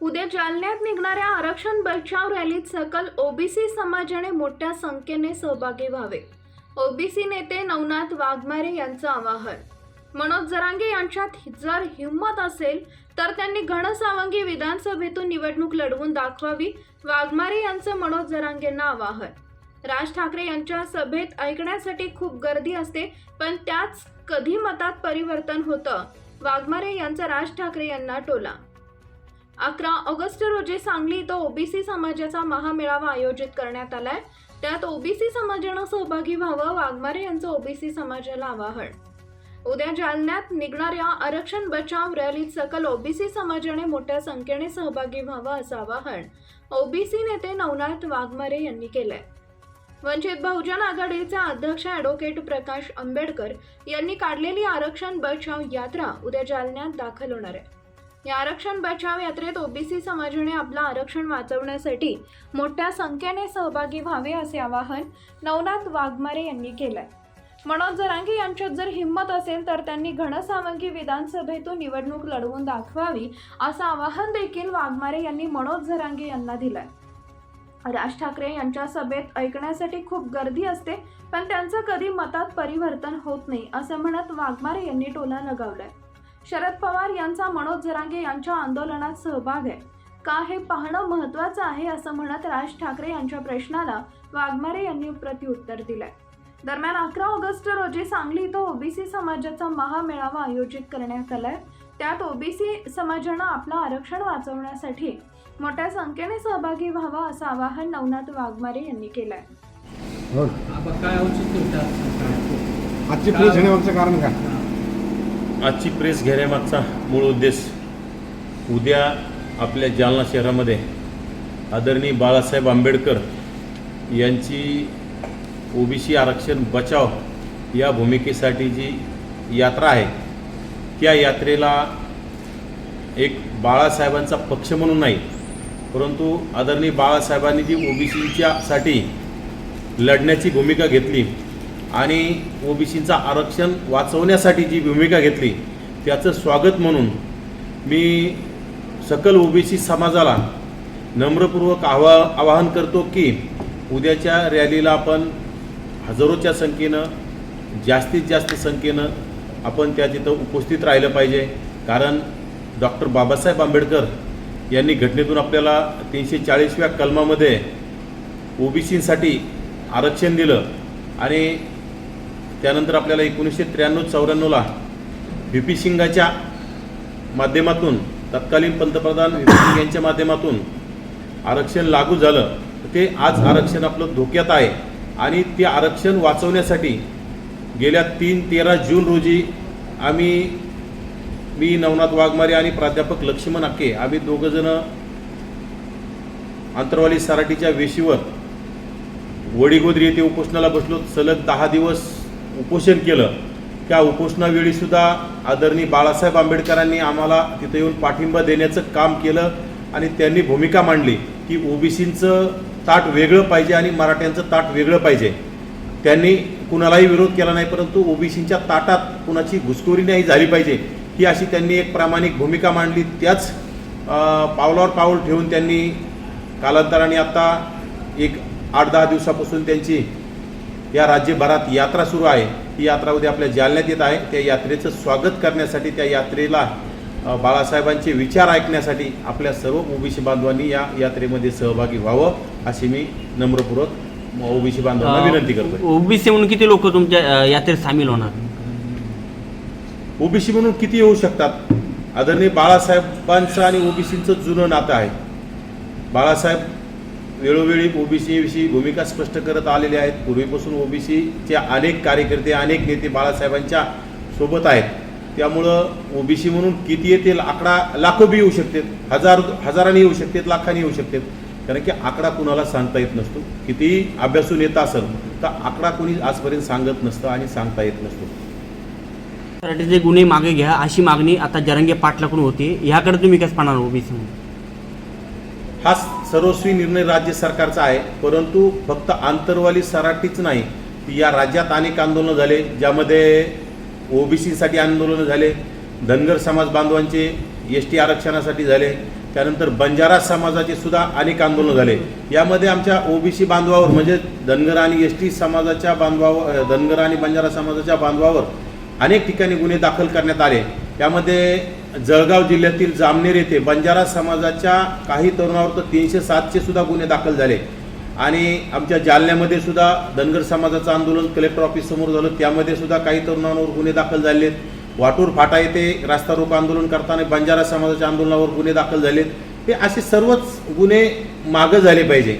उद्या जालन्यात निघणाऱ्या आरक्षण बचाव रॅलीत सकल ओबीसी समाजाने मोठ्या संख्येने सहभागी व्हावे. ओबीसी नेते नवनाथ वाघमारे यांचं आवाहन. मनोज जरांगे यांच्यात जर हिंमत असेल तर त्यांनी घनसावंगी विधानसभेतून निवडणूक लढवून दाखवावी वाघमारे यांचं मनोज जरांगेंना आवाहन. राज ठाकरे यांच्या सभेत ऐकण्यासाठी खूप गर्दी असते पण त्याच कधी मतात परिवर्तन होतं? वाघमारे यांचा राज ठाकरे यांना टोला. अकरा ऑगस्ट रोजी सांगली इथं ओबीसी समाजाचा महामेळावा आयोजित करण्यात आलाय. त्यात ओबीसी समाजानं सहभागी व्हावं वाघमारे यांचं ओबीसी समाजाला आवाहन. उद्या जालन्यात निघणाऱ्या आरक्षण बचाव रॅलीत सकल ओबीसी समाजाने मोठ्या संख्येने सहभागी व्हावं असं आवाहन ओबीसी नेते नवनाथ वाघमारे यांनी केलंय. वंचित बहुजन आघाडीचे अध्यक्ष ॲडव्होकेट प्रकाश आंबेडकर यांनी काढलेली आरक्षण बचाव यात्रा उद्या जालन्यात दाखल होणार आहे. या आरक्षण बचाव यात्रेत ओबीसी समाजाने आपलं आरक्षण वाचवण्यासाठी मोठ्या संख्येने सहभागी व्हावे असे आवाहन नवनाथ वाघमारे यांनी केलंय. मनोज जरांगे यांच्यात जर हिंमत असेल तर त्यांनी घनसावंगी विधानसभेतून निवडणूक लढवून दाखवावी असं आवाहन देखील वाघमारे यांनी मनोज जरांगे यांना दिलंय. राज ठाकरे यांच्या सभेत ऐकण्यासाठी खूप गर्दी असते पण त्यांचं कधी मतात परिवर्तन होत नाही असं म्हणत वाघमारे यांनी टोला लगावलाय. शरद पवार यांचा मनोज जरांगे यांच्या आंदोलनात सहभाग आहे. का हे पाहणं महत्त्वाचं आहे असं म्हणत राज ठाकरे यांच्या प्रश्नाला वाघमारे यांनी प्रत्युत्तर दिलंय. दरम्यान अकरा ऑगस्ट रोजी सांगली इथं ओबीसी समाजाचा महामेळावा आयोजित करण्यात आलाय. त्यात ओबीसी समाजानं आपलं आरक्षण वाचवण्यासाठी मोठ्या संख्येने सहभागी व्हावं असं आवाहन नवनाथ वाघमारे यांनी केलंय. हो आपण काय औचित्य होतं आजची प्रेस घेण्यामागचं कारण काय? आजची प्रेस घेण्यामागचा मूळ उद्देश उद्या आपल्या जालना शहरामध्ये आदरणीय बाळासाहेब आंबेडकर यांची ओबीसी आरक्षण बचाव या भूमिकेसाठी जी यात्रा आहे त्या यात्रेला एक बाळासाहेबांचा पक्ष म्हणून नाही परंतु आदरणीय बाळासाहेबांनी जी ओबीसीच्यासाठी लढण्याची भूमिका घेतली आणि ओबीसीचं आरक्षण वाचवण्यासाठी जी भूमिका घेतली त्याचं स्वागत म्हणून मी सकल ओबीसी समाजाला नम्रपूर्वक आवा आवाहन करतो की उद्याच्या रॅलीला आपण हजारोच्या संख्येनं जास्तीत जास्त संख्येनं आपण त्या तिथं उपस्थित राहिलं पाहिजे. कारण डॉक्टर बाबासाहेब आंबेडकर यांनी घटनेतून आपल्याला तीनशे चाळीसव्या कलमामध्ये ओबीसीसाठी आरक्षण दिलं आणि त्यानंतर आपल्याला एकोणीसशे त्र्याण्णव चौऱ्याण्णवला व्ही पी सिंगाच्या माध्यमातून तत्कालीन पंतप्रधान व्ही पी सिंग यांच्या माध्यमातून आरक्षण लागू झालं. ते आज आरक्षण आपलं धोक्यात आहे आणि ते आरक्षण वाचवण्यासाठी गेल्या तीन तेरा जून रोजी आम्ही मी नवनाथ वाघमारे आणि प्राध्यापक लक्ष्मण अक्के आम्ही दोघंजणं आंतरवाली सराटीच्या वेशीवर वडीगोद्री येथे उपोषणाला बसलो. सलग दहा दिवस उपोषण केलं. त्या उपोषणावेळीसुद्धा आदरणीय बाळासाहेब आंबेडकरांनी आम्हाला तिथं येऊन पाठिंबा देण्याचं काम केलं आणि त्यांनी भूमिका मांडली की ओबीसींचं ताट वेगळं पाहिजे आणि मराठ्यांचं ताट वेगळं पाहिजे. त्यांनी कुणालाही विरोध केला नाही परंतु ओबीसींच्या ताटात कुणाची घुसखोरी नाही झाली पाहिजे ही अशी त्यांनी एक प्रामाणिक भूमिका मांडली. त्याच पावलावर पाऊल ठेवून त्यांनी कालांतराने आता एक आठ दहा दिवसापासून त्यांची या राज्यभरात यात्रा सुरू आहे. ही यात्रा उद्या आपल्या जालन्यात येत आहे. त्या यात्रेचं स्वागत करण्यासाठी त्या यात्रेला बाळासाहेबांचे विचार ऐकण्यासाठी आपल्या सर्व ओबीसी बांधवांनी या यात्रेमध्ये सहभागी व्हावं अशी मी नम्रपूर्वक ओबीसी बांधवांना विनंती करतो ओबीसी म्हणून किती लोक तुमच्या यात्रेत सामील होणार? ओबीसी म्हणून किती येऊ शकतात? आदरणीय बाळासाहेबांचं आणि ओबीसीचं जुनं नातं आहे. बाळासाहेब वेळोवेळी ओबीसीविषयी भूमिका स्पष्ट करत आलेले आहेत. पूर्वीपासून ओबीसीचे अनेक कार्यकर्ते अनेक नेते बाळासाहेबांच्या सोबत आहेत. त्यामुळं ओबीसी म्हणून किती येतील आकडा लाखो बी येऊ शकतात. हजार हजारांनी येऊ शकतात लाखांनी येऊ शकतात. कारण की आकडा कुणाला सांगता येत नसतो. कितीही अभ्यासून येत असेल तर आकडा कोणी आजपर्यंत सांगत नसतं आणि सांगता येत नसतो. मराठीचे गुन्हे मागे घ्या अशी मागणी आता जरंगे पाटलाकडून होती ह्याकडे तुम्ही कसं पाहणार ओबीसी म्हणून? हा सर्वस्वी निर्णय राज्य सरकारचा आहे परंतु फक्त आंतरवाली सराटीच नाही. या राज्यात अनेक आंदोलनं झाले ज्यामध्ये ओबीसीसाठी आंदोलनं झाले धनगर समाज बांधवांचे एस टी आरक्षणासाठी झाले त्यानंतर बंजारा समाजाचे सुद्धा अनेक आंदोलनं झाले. यामध्ये आमच्या ओबीसी बांधवावर म्हणजे धनगर आणि एस टी समाजाच्या बांधवावर धनगर आणि बंजारा समाजाच्या बांधवावर अनेक ठिकाणी गुन्हे दाखल करण्यात आले. यामध्ये जळगाव जिल्ह्यातील जामनेर येथे बंजारा समाजाच्या काही तरुणावर तर तीनशे सातचे सुद्धा गुन्हे दाखल झाले. आणि आमच्या जालन्यामध्ये सुद्धा धनगर समाजाचं आंदोलन कलेक्टर ऑफिस समोर झालं. त्यामध्ये सुद्धा काही तरुणांवर गुन्हे दाखल झालेत वाटूर फाटा येथे रास्ता रोको आंदोलन करताना बंजारा समाजाच्या आंदोलनावर गुन्हे दाखल झालेत हे असे सर्वच गुन्हे मागं झाले पाहिजे.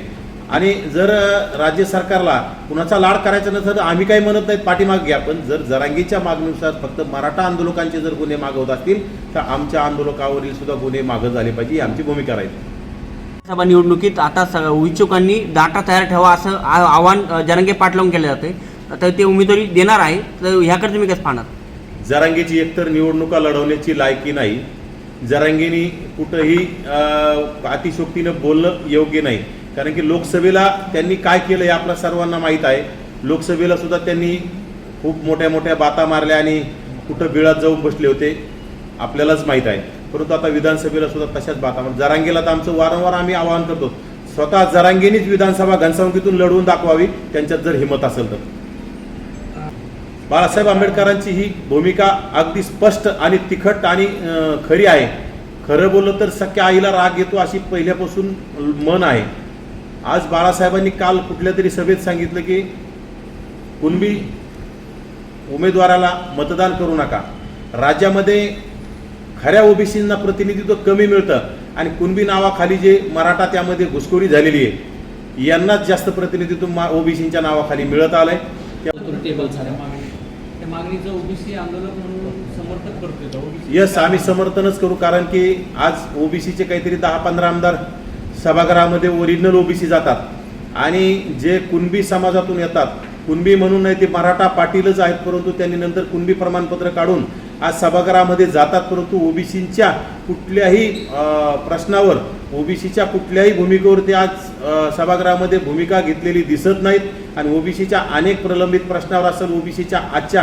आणि जर राज्य सरकारला कुणाचा लाड करायचा नसेल तर आम्ही काही म्हणत नाहीत पाठीमाग घ्या. पण जर जरांगीच्या मागणीनुसार फक्त मराठा आंदोलकांचे जर गुन्हे मागवत असतील तर आमच्या आंदोलकावरील सुद्धा गुन्हे मागं झाले पाहिजे ही आमची भूमिका राहील. सभा निवडणुकीत आता इच्छुकांनी डाटा तयार ठेवा असं आवाहन जरांगे पाटलावून केलं जाते तर ते उमेदवारी देणार आहे तर ह्याकडे तुम्ही कसं पाहणार? जरांगीची एकतर निवडणुका लढवण्याची लायकी नाही. जरांगीनी कुठंही अतिशोक्तीनं बोलणं योग्य नाही. कारण की लोकसभेला त्यांनी काय केलं हे आपल्या सर्वांना माहीत आहे. लोकसभेला सुद्धा त्यांनी खूप मोठ्या मोठ्या बाता मारल्या आणि कुठं बिळात जाऊन बसले होते आपल्यालाच माहीत आहे. परंतु आता विधानसभेला सुद्धा तशाच बाता मार जरांगेला तर आमचं वारंवार आम्ही आवाहन करतो स्वतः जरांगेनीच विधानसभा घनसावंगीतून लढवून दाखवावी त्यांच्यात जर हिंमत असेल तर. बाळासाहेब आंबेडकरांची ही भूमिका अगदी स्पष्ट आणि तिखट आणि खरी आहे. खरं बोललं तर सख्या आईला राग येतो अशी पहिल्यापासून मन आहे. आज बाळासाहेबांनी काल कुठल्या तरी सभेत सांगितलं की कुणबी उमेदवाराला मतदान करू नका. राज्यामध्ये खऱ्या ओबीसींना प्रतिनिधित्व कमी मिळतं आणि कुणबी नावाखाली जे मराठा त्यामध्ये घुसखोरी झालेली आहे यांनाच जास्त प्रतिनिधित्व मा ओबीसींच्या नावाखाली मिळत आलंय. ओबीसी यस आम्ही समर्थनच करू कारण की आज ओबीसीचे काहीतरी दहा पंधरा आमदार सभागृहामध्ये ओरिजिनल ओबीसी जातात. आणि जे कुणबी समाजातून येतात कुणबी म्हणून नाही ते मराठा पाटीलच आहेत परंतु त्यांनी नंतर कुणबी प्रमाणपत्र काढून आज सभागृहामध्ये जातात परंतु ओबीसींच्या कुठल्याही प्रश्नावर ओबीसीच्या कुठल्याही भूमिकेवर ते आज सभागृहामध्ये भूमिका घेतलेली दिसत नाहीत. आणि ओबीसीच्या अनेक प्रलंबित प्रश्नावर असेल ओबीसीच्या आजच्या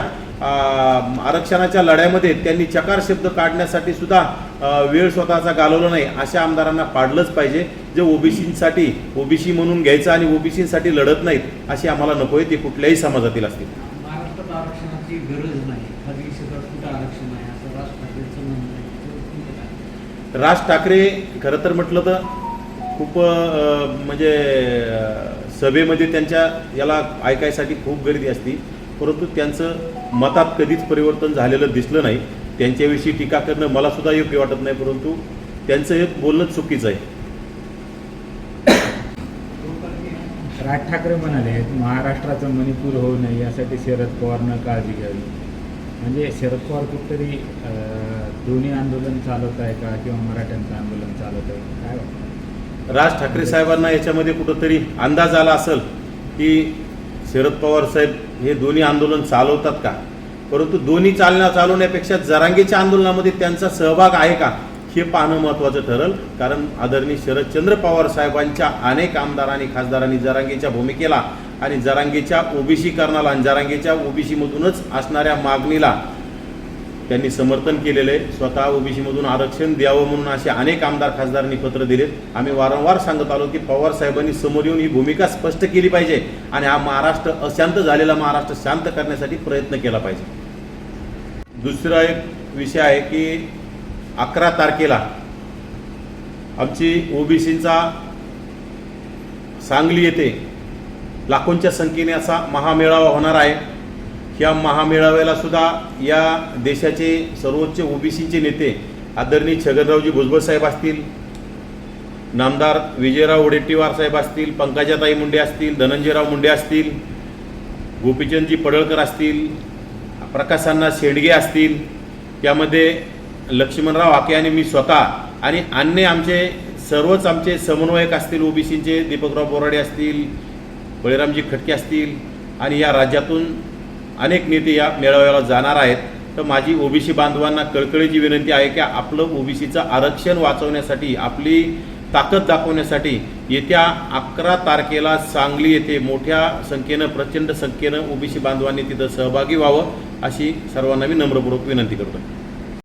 आरक्षणाच्या लढ्यामध्ये त्यांनी चकार शब्द काढण्यासाठी सुद्धा वेळ स्वतःचा घालवला नाही अशा आमदारांना पाडलंच पाहिजे जे ओबीसींसाठी ओबीसी म्हणून घ्यायचं आणि ओबीसींसाठी लढत नाहीत अशी आम्हाला नको आहे ते कुठल्याही समाजातील असतील महाराष्ट्रात आरक्षणाची गरज नाही खाजगी क्षेत्रात कुठं आरक्षण आहे असं राज ठाकरेंचं म्हणणं आहे? राज ठाकरे खरं तर म्हटलं तर खूप म्हणजे सभेमध्ये त्यांच्या याला ऐकायसाठी खूप गर्दी असती परंतु त्यांचं मतात कधीच परिवर्तन झालेलं दिसलं नाही त्यांच्याविषयी टीका करणं मला सुद्धा योग्य वाटत नाही परंतु त्यांचं हे बोलणं चुकीचं आहे. राज ठाकरे म्हणाले महाराष्ट्राचं मणिपूर होऊ नये यासाठी शरद पवारनं काळजी घ्यावी. म्हणजे शरद पवार कुठतरी दोन्ही आंदोलन चालवत आहे का किंवा मराठ्यांचं आंदोलन चालवत आहे? काय वाटतं? राज ठाकरे साहेबांना याच्यामध्ये कुठंतरी अंदाज आला असेल की शरद पवार साहेब हे दोन्ही आंदोलन चालवतात का? परंतु दोन्ही चालना चालवण्यापेक्षा जरांगीच्या आंदोलनामध्ये त्यांचा सहभाग आहे का हे पाहणं महत्त्वाचं ठरल. कारण आदरणीय शरदचंद्र पवार साहेबांच्या अनेक आमदारांनी खासदारांनी जरांगीच्या भूमिकेला आणि जरांगीच्या ओबीसीकरणाला आणि जरांगीच्या ओबीसीमधूनच असणाऱ्या मागणीला त्यांनी समर्थन केलेलं आहे. स्वतः ओबीसीमधून आरक्षण द्यावं म्हणून असे अनेक आमदार खासदारांनी पत्र दिलेत. आम्ही वारंवार सांगत आलो की पवार साहेबांनी समोर येऊन ही भूमिका स्पष्ट केली पाहिजे आणि हा महाराष्ट्र अशांत झालेला महाराष्ट्र शांत करण्यासाठी प्रयत्न केला पाहिजे. दुसरा एक विषय आहे की अकरा तारखेला आमची ओबीसींचा सांगली येथे लाखोंच्या संख्येने असा महामेळावा होणार आहे. या महामेळाव्याला सुद्धा या देशाचे सर्वोच्च ओबीसीचे नेते आदरणीय छगनरावजी भुजबळ साहेब असतील नामदार विजयराव वडेट्टीवार साहेब असतील पंकजाताई मुंडे असतील धनंजयराव मुंडे असतील गोपीचंदजी पडळकर असतील प्रकाशांना शेडगे असतील त्यामध्ये लक्ष्मणराव हाके आणि मी स्वतः आणि अन्य आमचे सर्वच आमचे समन्वयक असतील ओबीसीचे दीपकराव बोराडे असतील बळीरामजी खटके असतील आणि या राज्यातून अनेक नेते या मेळाव्याला जाणार आहेत. तर माझी ओबीसी बांधवांना कळकळीची विनंती आहे की आपलं ओबीसीचं आरक्षण वाचवण्यासाठी आपली ताकद दाखवण्यासाठी येत्या अकरा तारखेला सांगली येथे मोठ्या संख्येनं प्रचंड संख्येनं ओबीसी बांधवांनी तिथं सहभागी व्हावं अशी सर्वांना मी नम्रपूर्वक विनंती करतो.